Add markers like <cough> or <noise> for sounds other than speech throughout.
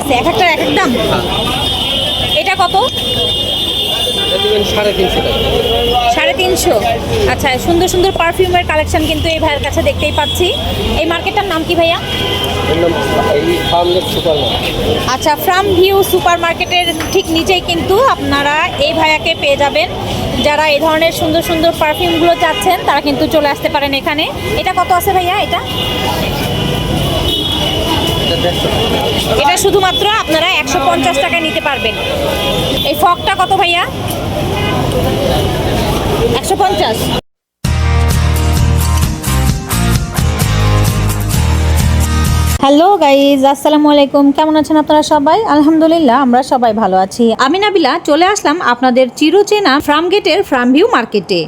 আছে এক একটা এক এক দাম। এটা কত? সাড়ে তিনশো। আচ্ছা সুন্দর সুন্দর পারফিউমের কালেকশন কিন্তু এই ভাইয়ের কাছে দেখতেই পাচ্ছি। এই মার্কেটটার নাম কি ভাইয়া? আচ্ছা ফ্রাম ভিউ সুপার মার্কেটের ঠিক নিচেই কিন্তু আপনারা এই ভাইয়াকে পেয়ে যাবেন। যারা এই ধরনের সুন্দর সুন্দর পারফিউমগুলো চাচ্ছেন তারা কিন্তু চলে আসতে পারেন এখানে। এটা কত আছে ভাইয়া এটা? এটা শুধুমাত্র আপনারা একশো পঞ্চাশ টাকা নিতে পারবেন। এই ফকটা কত ভাইয়া? একশো পঞ্চাশ। হ্যালো গাইজ, আসসালামু আলাইকুম। কেমন আছেন আপনারা সবাই? আলহামদুলিল্লাহ, আমরা সবাই ভালো আছি। আমি নাবিলা, চলে আসলাম আপনাদের চিরচেনা ফ্রাম গেটের ফ্রাম ভিউ মার্কেটে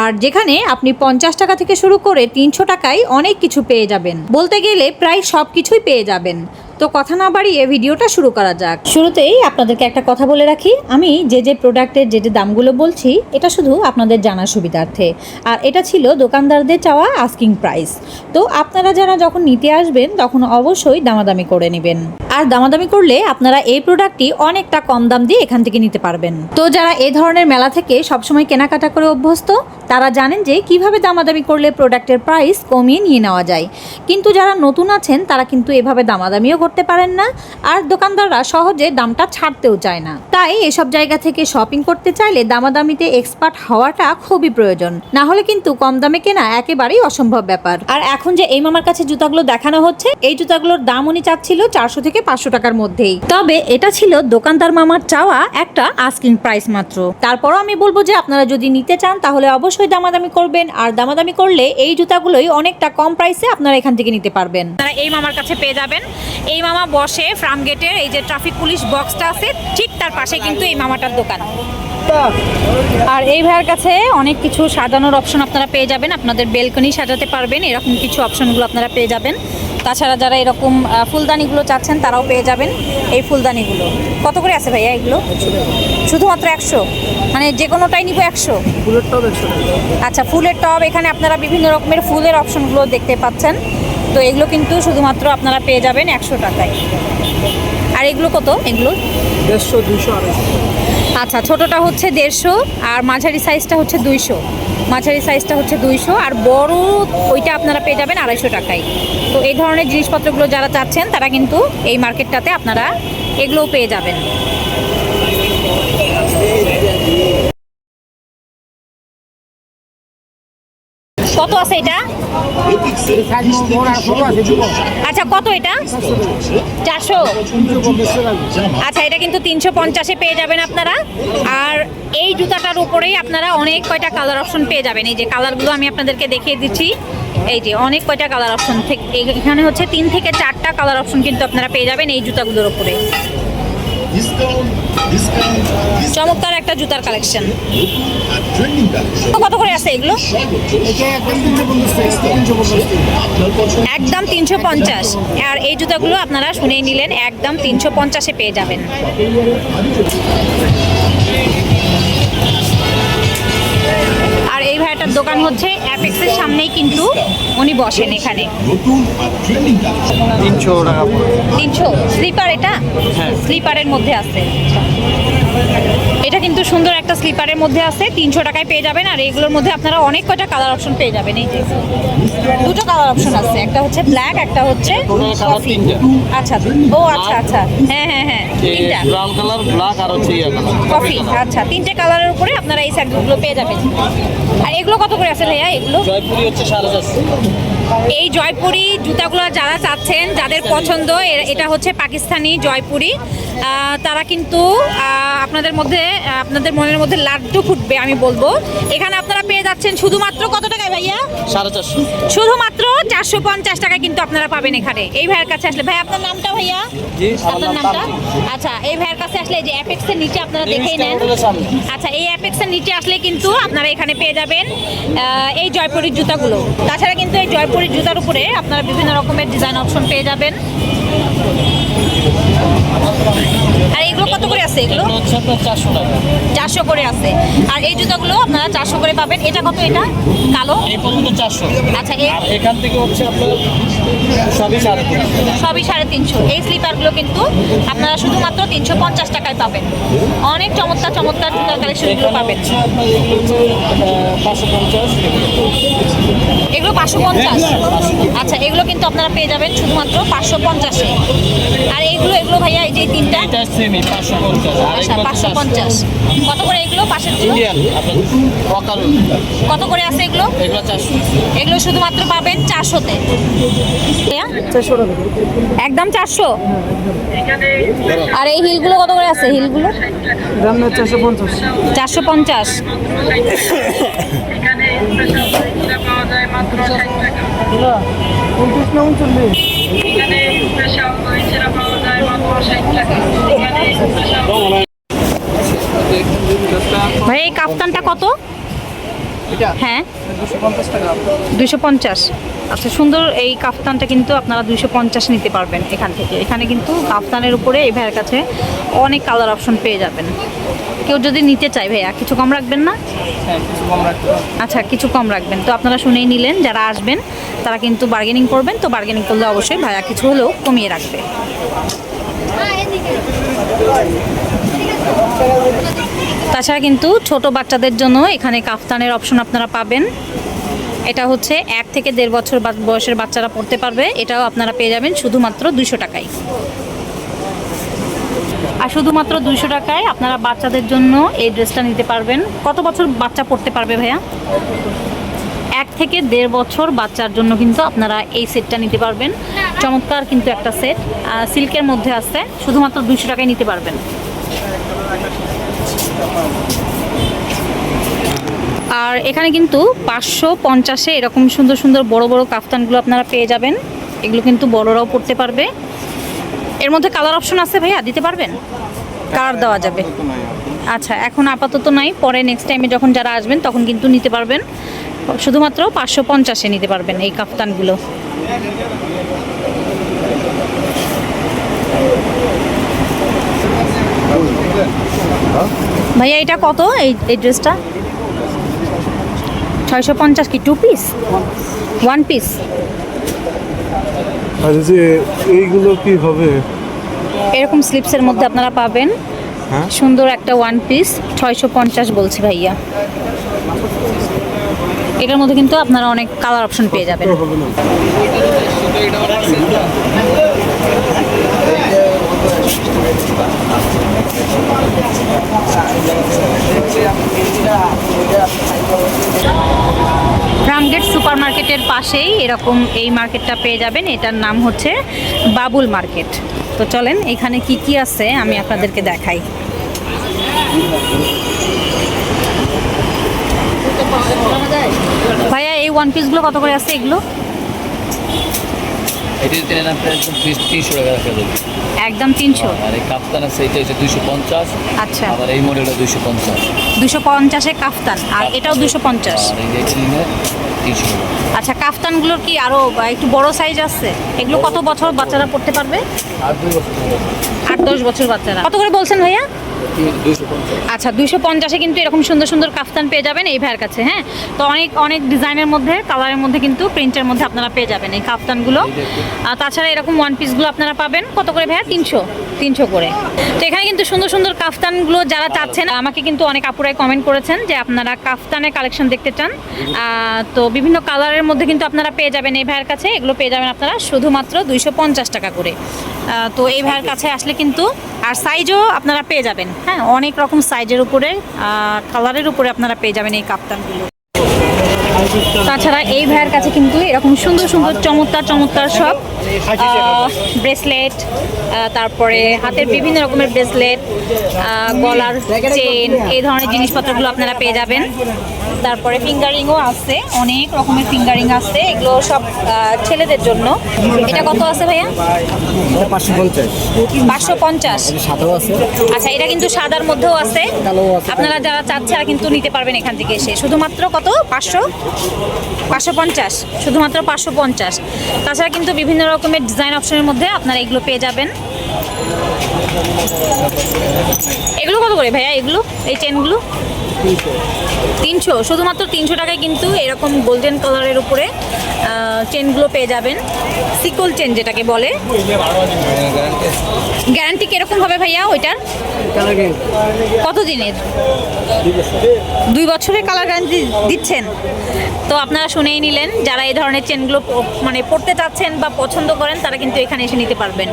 আর যেখানে আপনি পঞ্চাশ টাকা থেকে শুরু করে তিনশো টাকায় অনেক কিছু পেয়ে যাবেন। বলতে গেলে প্রায় সব কিছুই পেয়ে যাবেন। তো কথা না বাড়িয়ে ভিডিওটা শুরু করা যাক। শুরুতেই আপনাদেরকে একটা কথা বলে রাখি। আমি যে যে প্রোডাক্টের যে যে দামগুলো বলছি, এটা শুধু আপনাদের জানার সুবিধার্থে। আর এটা ছিল দোকানদারদের চাওয়া আস্কিং প্রাইস তো আপনারা যারা যখন নিতে আসবেন, তখন অবশ্যই দামাদামি করে নেবেন। আর দামাদামি করলে আপনারা এই প্রোডাক্টটি অনেকটা কম দাম দিয়ে এখান থেকে নিতে পারবেন। তো যারা এই ধরনের মেলা থেকে সবসময় কেনাকাটা করে অভ্যস্ত, তারা জানেন যে কীভাবে দামাদামি করলে প্রোডাক্টের প্রাইস কমিয়ে নিয়ে নেওয়া যায়। কিন্তু যারা নতুন আছেন, তারা কিন্তু এভাবে দামাদামিও করতে পারেন না, আর দোকানদাররা সহজে দামটা ছাড়তেও চায় না। তাই এসব জায়গা থেকে শপিং করতে চাইলে দামাদামিতে এক্সপার্ট হওয়াটা খুবই প্রয়োজন। না হলে কিন্তু কম দামে কেনা একেবারেই অসম্ভব ব্যাপার। আর এখন যে এই মামার কাছে জুতাগুলো দেখানো হচ্ছে, এই জুতাগুলোর দাম উনি চাচ্ছিল চারশো থেকে পাঁচশো টাকার মধ্যেই। তবে এটা ছিল দোকানদার মামার চাওয়া একটা আস্কিং প্রাইস মাত্র। তারপরও আমি বলব যে আপনারা যদি নিতে চান, তাহলে অবশ্যই দামাদামি করবেন। আর দামাদামি করলে এই জুতাগুলোই অনেকটা কম প্রাইসে আপনারা এখান থেকে নিতে পারবেন। তারা এই মামার কাছে পেয়ে যাবেন। এই মামা বসে ফ্রাম গেটের এই যে ট্রাফিক পুলিশ বক্সটা আছে ঠিক তার পাশে কিন্তু এই মামাটার দোকান। আর এই ভাইয়ের কাছে অনেক কিছু সাজানোর অপশন আপনারা পেয়ে যাবেন আপনাদের বেলকনি সাজাতে পারবেন এরকম কিছু অপশনগুলো আপনারা পেয়ে যাবেন। তাছাড়া যারা এরকম ফুলদানিগুলো চাচ্ছেন তারাও পেয়ে যাবেন এই ফুলদানিগুলো। কত করে আছে ভাইয়া এগুলো? শুধুমাত্র একশো? মানে যে কোনোটাই নিব একশো? একশো টাকা। আচ্ছা ফুলের টব এখানে আপনারা বিভিন্ন রকমের ফুলের অপশনগুলো দেখতে পাচ্ছেন। তো এগুলো কিন্তু শুধুমাত্র আপনারা পেয়ে যাবেন একশো টাকায়। আর এগুলো কত? এগুলো? দেড়শো দুশো আচ্ছা ছোটোটা হচ্ছে দেড়শো আর মাঝারি সাইজটা হচ্ছে দুইশো। মাঝারি সাইজটা হচ্ছে দুইশো আর বড় ওইটা আপনারা পেয়ে যাবেন আড়াইশো টাকায়। তো এই ধরনের জিনিসপত্রগুলো যারা চাচ্ছেন তারা কিন্তু এই মার্কেটটাতে আপনারা এগুলোও পেয়ে যাবেন। কত আছে এটা? আচ্ছা কত এটা? চারশো। আচ্ছা এটা কিন্তু তিনশো পঞ্চাশে পেয়ে যাবেন আপনারা। আর এই জুতাটার উপরেই আপনারা অনেক কয়টা কালার অপশন পেয়ে যাবেন। এই যে কালারগুলো আমি আপনাদেরকে দেখিয়ে দিচ্ছি। এই যে অনেক কয়টা কালার অপশন থেকে এখানে হচ্ছে তিন থেকে চারটা কালার অপশন কিন্তু আপনারা পেয়ে যাবেন এই জুতাগুলোর উপরে। চমৎকার একটা জুতার কালেকশন কত করে আছে এগুলো? একদম তিনশো পঞ্চাশ। আর এই জুতাগুলো আপনারা শুনেই নিলেন একদম তিনশো পঞ্চাশে পেয়ে যাবেন। ভাইটার দোকান হচ্ছে অ্যাপেক্সের সামনেই কিন্তু উনি বসেন এখানে। তিনশো টাকা তিনশো? স্লিপার এটা? হ্যাঁ। স্লিপারের মধ্যে আছে। এটা কিন্তু সুন্দর একটা স্লিপারের মধ্যে আছে তিনশো টাকায় পেয়ে যাবেন। আর এগুলোর মধ্যে আপনারা অনেক কয়টা কালার অপশন পেয়ে যাবেন। এই যে দুটো কালার অপশন আছে একটা হচ্ছে ব্ল্যাক একটা হচ্ছে কফি। আচ্ছা ও আচ্ছা আচ্ছা। হ্যাঁ হ্যাঁ হ্যাঁ তিনটা। ব্রাউন কালার ব্ল্যাক আর হচ্ছে কফি আচ্ছা তিনটে কালারের উপরে আপনারা এই স্যান্ডেলগুলো পেয়ে যাবেন। আর এগুলো কত করে আছে ভাইয়া? এগুলো? জয়পুরি হচ্ছে সাড়ে চারশো। এই জয়পুরি জুতাগুলো যারা চাচ্ছেন যাদের পছন্দ এটা হচ্ছে পাকিস্তানি জয়পুরি। তারা কিন্তু আপনাদের মধ্যে আপনাদের মনের মধ্যে লাড্ডু ফুটবে আমি বলব। এখানে আপনারা পেয়ে যাচ্ছেন শুধুমাত্র কত টাকায় ভাইয়া? সাড়ে চারশো। শুধুমাত্র চারশো পঞ্চাশ টাকায় কিন্তু আপনারা পাবেন এখানে। এই ভাইয়ের কাছে আসলে ভাই আপনার নামটা ভাইয়া? আপনার নামটা? আচ্ছা এই ভাইয়ের কাছে আসলে এই যে অ্যাপেক্সের নিচে আপনারা দেখেই নেন। আচ্ছা এই অ্যাপেক্সের নিচে আসলে কিন্তু আপনারা এখানে পেয়ে যাবেন এই জয়পুরির জুতাগুলো। তাছাড়া কিন্তু এই জয়পুরির জুতার উপরে আপনারা বিভিন্ন রকমের ডিজাইন অপশন পেয়ে যাবেন। আর এগুলো কত করে আছে এগুলো? চারশো করে আছে। আর এই জুতাগুলো আপনারা চারশো করে পাবেন। এটা কত এটা? কালো? এই পর্যন্ত চারশো। আচ্ছা এখান থেকে হচ্ছে আপনার সবই সাড়ে তিনশো। সবই সাড়ে তিনশো। এই স্লিপারগুলো কিন্তু আপনারা শুধুমাত্র তিনশো পঞ্চাশ টাকায় পাবেন। অনেক চমৎকার চমৎকার জুতার কালেকশনগুলো পাবেন। পাঁচশো পঞ্চাশ। এগুলো পাঁচশো পঞ্চাশ। আচ্ছা এগুলো কিন্তু আপনারা পেয়ে যাবেন শুধুমাত্র পাঁচশো পঞ্চাশে। আর এইগুলো এগুলো ভাইয়া এই যে এই তিনটা পাঁচশো পঞ্চাশ। আচ্ছা পাঁচশো পঞ্চাশ। কত করে এগুলো পাশের কত করে আছে এগুলো? এগুলো শুধুমাত্র পাবেন চারশোতে। একদম চারশো? আর এই হিলগুলো কত করে আছে হিলগুলো? চারশো পঞ্চাশ। চারশো পঞ্চাশ। <laughs> না উনচল্লিশ স্পেশাল ভাই এই কাফতানটা কত? হ্যাঁ। দুশো পঞ্চাশ দুশো পঞ্চাশ। আচ্ছা সুন্দর এই কাফতানটা কিন্তু আপনারা দুশো পঞ্চাশ নিতে পারবেন এখান থেকে। এখানে কিন্তু কাফতানের উপরে এই ভাইয়ের কাছে অনেক কালার অপশন পেয়ে যাবেন। কেউ যদি নিতে চায় ভাইয়া কিছু কম রাখবেন না? হ্যাঁ। আচ্ছা কিছু কম রাখবেন। তো আপনারা শুনেই নিলেন যারা আসবেন তারা কিন্তু বার্গেনিং করবেন। তো বার্গেনিং করলে অবশ্যই ভাইয়া কিছু হলেও কমিয়ে রাখবে। তাছাড়া কিন্তু ছোট বাচ্চাদের জন্য এখানে কাফতানের অপশন আপনারা পাবেন। এটা হচ্ছে এক থেকে দেড় বছর বয়সের বাচ্চারা পড়তে পারবে। এটাও আপনারা পেয়ে যাবেন শুধুমাত্র দুশো টাকায়। শুধুমাত্র দুইশো টাকায় আপনারা বাচ্চাদের জন্য এই ড্রেসটা নিতে পারবেন। কত বছর বাচ্চা পড়তে পারবে ভাইয়া? এক থেকে দেড় বছর বাচ্চার জন্য কিন্তু আপনারা এই সেটটা নিতে পারবেন। চমৎকার কিন্তু একটা সেট সিল্কের মধ্যে আছে, শুধুমাত্র দুইশো টাকায় নিতে পারবেন। আর এখানে কিন্তু পাঁচশো পঞ্চাশে এরকম সুন্দর সুন্দর বড় বড় কাফতানগুলো আপনারা পেয়ে যাবেন। এগুলো কিন্তু বড়রাও পড়তে পারবে। এর মধ্যে কালার অপশন আছে ভাইয়া? দিতে পারবেন? কালার দেওয়া যাবে। আচ্ছা এখন আপাতত নাই। পরে নেক্সট টাইমে যখন যারা আসবেন, তখন কিন্তু নিতে পারবেন। শুধুমাত্র পাঁচশো পঞ্চাশে নিতে পারবেন এই কাফতানগুলো। ভাইয়া, এটা কত? এই এই ড্রেসটা ছয়শো পঞ্চাশ কি? টু পিস ওয়ান পিস আচ্ছা যে এইগুলো কি হবে? এরকম স্লিপসের মধ্যে আপনারা পাবেন। হ্যাঁ? সুন্দর একটা ওয়ান পিস ছয়শো পঞ্চাশ বলছি ভাইয়া। এটার মধ্যে কিন্তু আপনারা অনেক কালার অপশন পেয়ে যাবেন। রামগেট সুপার মার্কেটের পাশেই এরকম এই মার্কেটটা পেয়ে যাবেন। এটার নাম হচ্ছে বাবুল মার্কেট। তো চলেন, এখানে কি কি আছে আমি আপনাদেরকে দেখাই। ভাইয়া, এই ওয়ান পিসগুলো কত করে আছে এগুলো? এটি ট্রেন আপনার একদম তিনশো টাকা রাখা যাবে। একদম তিনশো? আর এই কাপ্তান আছে এটা হচ্ছে দুইশো পঞ্চাশ। আচ্ছা। আবার এই মডেলটা দুইশো পঞ্চাশ। দুশো পঞ্চাশে কাফতান আর এটাও দুশো পঞ্চাশ? আর তিনশো আচ্ছা কাফতানগুলোর কি আরও একটু বড় সাইজ আছে? এগুলো কত বছর বাচ্চারা পড়তে পারবে? আর আট দশ বছর বাচ্চারা। কত করে বলছেন ভাইয়া? আচ্ছা দুইশো পঞ্চাশে কিন্তু এরকম সুন্দর সুন্দর কাফতান পেয়ে যাবেন এই ভাইয়ের কাছে হ্যাঁ? তো অনেক অনেক ডিজাইনের মধ্যে কালারের মধ্যে কিন্তু প্রিন্টের মধ্যে আপনারা পেয়ে যাবেন এই কাফতানগুলো। আর তাছাড়া এরকম ওয়ান পিসগুলো আপনারা পাবেন। কত করে ভাইয়া? তিনশো। তিনশো করে। তো এখানে কিন্তু সুন্দর সুন্দর কাফতানগুলো যারা চাচ্ছেন আমাকে কিন্তু অনেক আপুরাই কমেন্ট করেছেন যে আপনারা কাফতানের কালেকশন দেখতে চান। তো বিভিন্ন কালারের মধ্যে কিন্তু আপনারা পেয়ে যাবেন এই ভাইয়ের কাছে। এগুলো পেয়ে যাবেন আপনারা শুধুমাত্র দুইশো পঞ্চাশ টাকা করে। তো এই ভাইয়ের কাছে আসলে কিন্তু আর সাইজও আপনারা পেয়ে যাবেন। হ্যাঁ অনেক রকম সাইজের উপরে কালারের উপরে আপনারা পেয়ে যাবেন এই কাপ্তানগুলো। তাছাড়া এই ভাইয়ের কাছে কিন্তু এরকম সুন্দর সুন্দর চমৎকার চমৎকার সব ব্রেসলেট তারপরে হাতের বিভিন্ন রকমের ব্রেসলেট গলার চেন এই ধরনের জিনিসপত্রগুলো আপনারা পেয়ে যাবেন। তারপরে ফিঙ্গারিংও আছে অনেক রকমের ফিঙ্গারিং আছে এগুলো সব ছেলেদের জন্য। এটা কত আছে ভাইয়া? পাঁচশো পঞ্চাশ। পাঁচশো পঞ্চাশ। আচ্ছা এটা কিন্তু সাদার মধ্যেও আছে। আপনারা যারা চাচ্ছে আর কিন্তু নিতে পারবেন এখান থেকে এসে। শুধুমাত্র কত? পাঁচশো? পাঁচশো পঞ্চাশ। শুধুমাত্র পাঁচশো পঞ্চাশ। তাছাড়া কিন্তু বিভিন্ন রকমের ডিজাইন অপশনের মধ্যে আপনারা এগুলো পেয়ে যাবেন। এগুলো কত করে ভাইয়া? এগুলো? এই চেনগুলো তিনশো শুধুমাত্র তিনশো টাকায় কিন্তু এরকম গোল্ডেন কালারের উপরে চেনগুলো পেয়ে যাবেন। সিকল চেন যেটাকে বলে। গ্যারান্টি কীরকম হবে ভাইয়া ওইটার? কত দিনের? দুই বছরের। কালার গ্যারান্টি দিচ্ছেন। তো আপনারা শুনেই নিলেন যারা এই ধরনের চেনগুলো মানে পড়তে চাচ্ছেন বা পছন্দ করেন তারা কিন্তু এখানে এসে নিতে পারবেন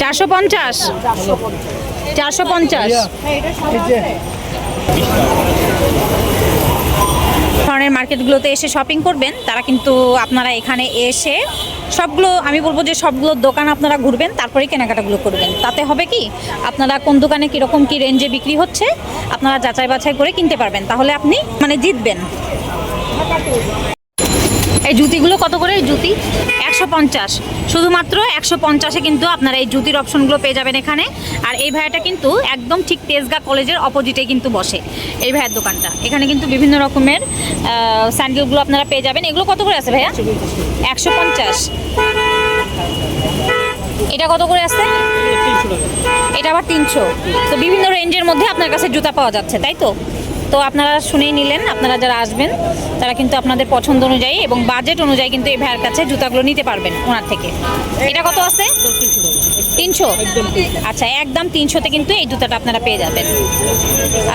চারশো পঞ্চাশ। চারশো পঞ্চাশ। ধরনের মার্কেটগুলোতে এসে শপিং করবেন, তারা কিন্তু আপনারা এখানে এসে সবগুলো, আমি বলব যে সবগুলো দোকান আপনারা ঘুরবেন, তারপরেই কেনাকাটাগুলো করবেন। তাতে হবে কি, আপনারা কোন দোকানে কীরকম কী রেঞ্জে বিক্রি হচ্ছে, আপনারা যাচাই বাছাই করে কিনতে পারবেন। তাহলে আপনি মানে জিতবেন। এই জুতিগুলো কত করে জুতি? একশো পঞ্চাশ। শুধুমাত্র একশো পঞ্চাশে কিন্তু আপনারা এই জুতির অপশনগুলো পেয়ে যাবেন এখানে। আর এই ভাইয়াটা কিন্তু একদম ঠিক তেজগা কলেজের অপোজিটে কিন্তু বসে এই ভাইয়ের দোকানটা। এখানে কিন্তু বিভিন্ন রকমের স্যান্ডেলগুলো আপনারা পেয়ে যাবেন। এগুলো কত করে আছে ভাইয়া? একশো পঞ্চাশ। এটা কত করে আছে? এটা আবার তিনশো। তো বিভিন্ন রেঞ্জের মধ্যে আপনার কাছে জুতা পাওয়া যাচ্ছে তাই তো? তো আপনারা শুনেই নিলেন আপনারা যারা আসবেন তারা কিন্তু আপনাদের পছন্দ অনুযায়ী এবং বাজেট অনুযায়ী কিন্তু এই ভাইয়ের কাছে জুতাগুলো নিতে পারবেন ওনার থেকে। এটা কত আছে? তিনশো। আচ্ছা একদম তিনশোতে কিন্তু এই জুতাটা আপনারা পেয়ে যাবেন।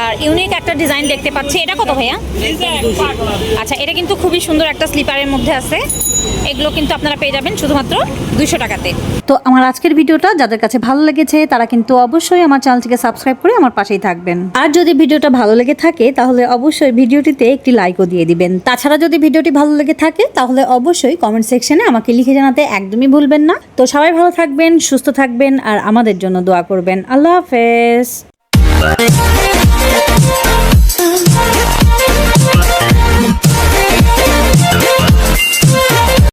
আর ইউনিক একটা ডিজাইন দেখতে পাচ্ছি। এটা কত ভাইয়া? আচ্ছা এটা কিন্তু খুবই সুন্দর একটা স্লিপারের মধ্যে আছে। এগুলো কিন্তু আপনারা পেয়ে যাবেন শুধুমাত্র দুইশো টাকাতে। তো আমার আজকের ভিডিওটা যাদের কাছে ভালো লেগেছে, তারা কিন্তু অবশ্যই আমার চ্যানেলটিকে সাবস্ক্রাইব করে আমার পাশেই থাকবেন। আর যদি ভিডিওটা ভালো লেগে থাকে, তাহলে অবশ্যই ভিডিওটিতে একটি লাইকও দিয়ে দিবেন। তাছাড়া যদি ভিডিওটি ভালো লেগে থাকে, তাহলে অবশ্যই কমেন্ট সেকশনে আমাকে লিখে জানাতে একদমই ভুলবেন না। তো সবাই ভালো থাকবেন, সুস্থ থাকবেন, আর আমাদের জন্য দোয়া করবেন। আল্লাহ হাফেজ।